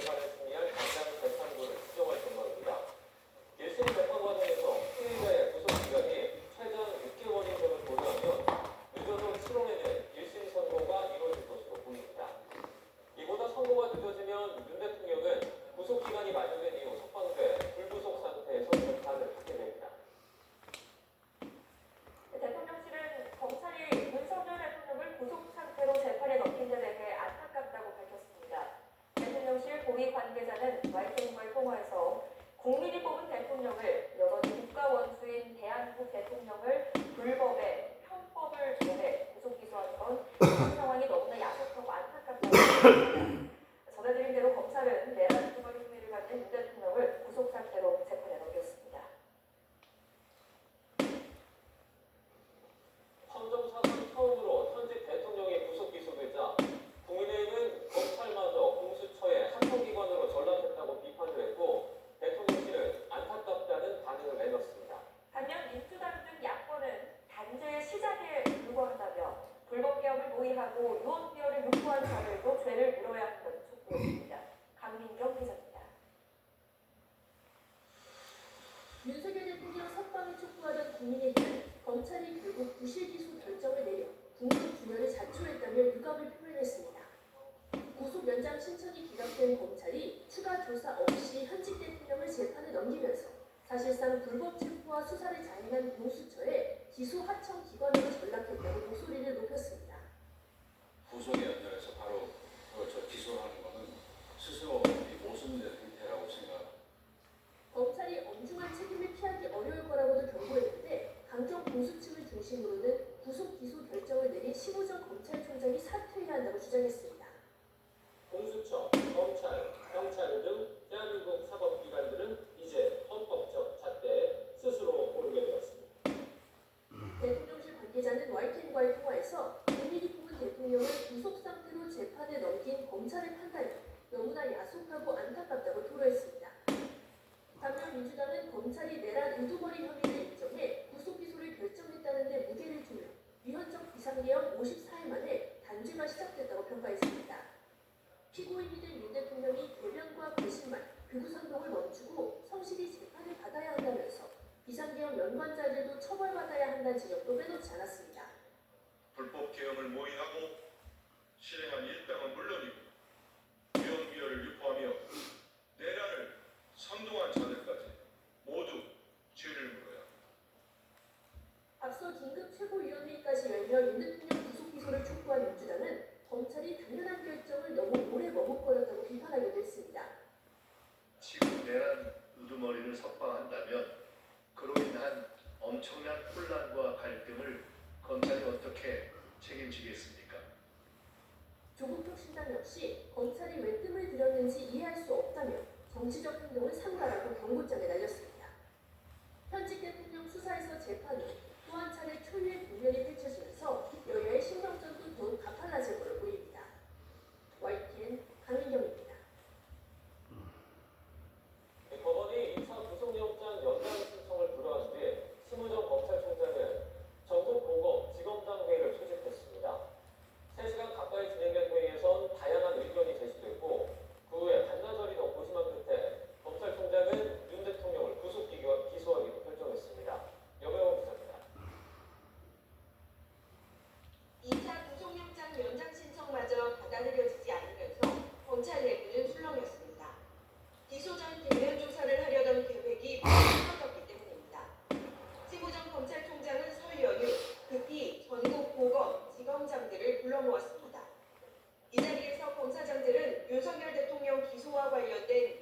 재판을 승리할 당장 재판부를 수정할 전망입니다. 1심 재판 과정에서 피해자의 구속 기간이 최장 6개월인 점을 고려하면 늦어도 7월에는 1심 선고가 이루어질 것으로 보입니다. 이보다 선고가 늦어지면 윤 대통령은 구속 기간이 만료된 이후 석방돼 불구속 상태에서 재판을 받게 됩니다. 대통령실은 검찰이 윤석열 대통령을 구속 상태로 재판에 넘긴 데 대해 안타깝다고 밝혔습니다. 대통령실 고위 관계자는 YTN과의 통화에서 국민이 뽑은 대통령을 여전히 국가 원수인 대한민국 대통령을 불법에 편법을 조해 구속 기소한 건 이런 상황이 너무나 야속하고 안타깝다고 말했습니다. 전해드린 대로 검찰은 내란 두벌 혐의를 받는 윤 대통령을 구속 상태로 재판에 넘겼습니다. 황정 사건 처음으로 현직 대통령이 구속 기소되자 국민의힘은 검찰마저 공수처의 합동기관으로 전락했다고 비판을 했고 대통령실은 안타깝다는 반응을 내놨습니다. 반면 민주당 등 야권은 단죄의 시작에 불과하다며 불법 개혁을 모의하고 유언 비어를 유포한 자들도 죄를 물어야 한다고 촉구했습니다. 강민경 기자입니다. 윤석열 대통령 석방을 촉구하던 국민의힘은 검찰이 결국 부실 기소 결정을 내려 국민 분열을 자초했다며 유감을 표현했습니다. 구속 연장 신청이 기각된 검찰이 추가 조사 없이 현직 대통령을 재판에 넘기면서 사실상 불법 체포와 수사를 자행한 공수처에 기소 하청 기관으로 전락했다고 목소리를 높였습니다. 구속에 연결해서 바로 그저 기소하는 것은 스스로 이 모순된 행태라고 생각합니다. 검찰이 엄중한 책임을 피하기 어려울 거라고도 경고했는데 강경 공수층을 중심으로는 구속 기소 결정을 내린 심우정 검찰총장이 사퇴해야 한다고 주장했습니다. 공수처, 검찰, 경찰 등 대한민국 사법기관들은 이제 헌법적 잣대에 스스로 오르게 되었습니다. 대통령실 관계자는 YTN과의 통화에서 국민이 뽑은 대통령을 구속 상태로 재판에 넘긴 판단이 너무나 야속하고 안타깝다고 토로했습니다. 반면 민주당은 검찰이 내란 우두머리 혐의를 인정해 구속 기소를 결정했다는 데 무게를 두며 위헌적 비상계엄 54일 만에 단죄가 시작됐다고 평가했습니다. 피고인이 된 윤 대통령이 대변과 거짓말, 극우선동을 멈추고 성실히 재판을 받아야 한다면서 비상계엄 연관자들도 처벌받아야 한다는 지적도 빼놓지 않았습니다. 불법 개혁을 모의하고 실행한 일당은 물론이고 위헌비어를 유포하며 내란을 선동한 자들까지 모두 죄를 물어야 합니다. 앞서 긴급 최고위원회의까지 열며 윤 대통령 구속 기소를 촉구한 민주당은 검찰이 당연한 결정을 너무 오래 머뭇거렸다고 비판하기도 했습니다. 지금 내란 우두머리를 석방한다면 그로 인한 엄청난 혼란과 갈등을 검찰이 어떻게 책임지겠습니까? 조국혁 신당 역시 검찰이 왜 뜸을 들였는지 이해할 수 없다며 정치적 행동을 삼가라 your daily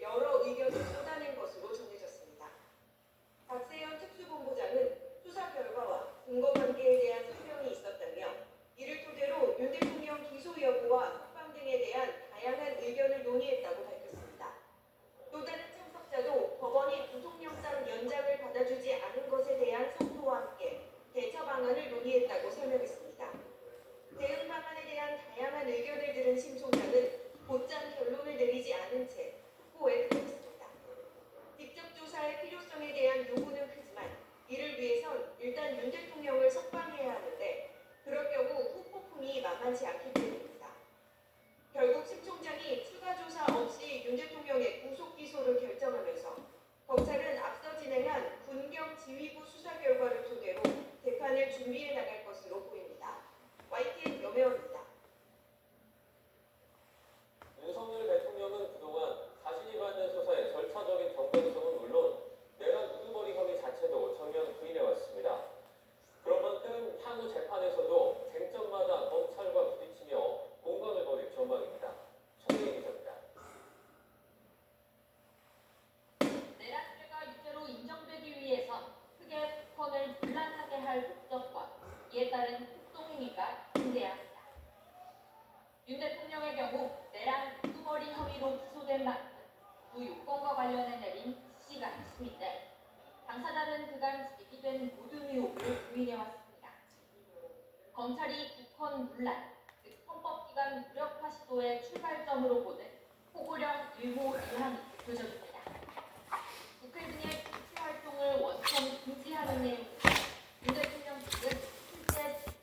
관련해 내린 시가 있습니다. 당사자는 그간 제기된 모든 의혹을 부인해왔습니다. 검찰이 국헌 문란, 즉 헌법기관 무력화 시도의 출발점으로 보는 호구령 일호 위항이 표적입니다. 국회 등의 정치 활동을 원천 금지하는 내용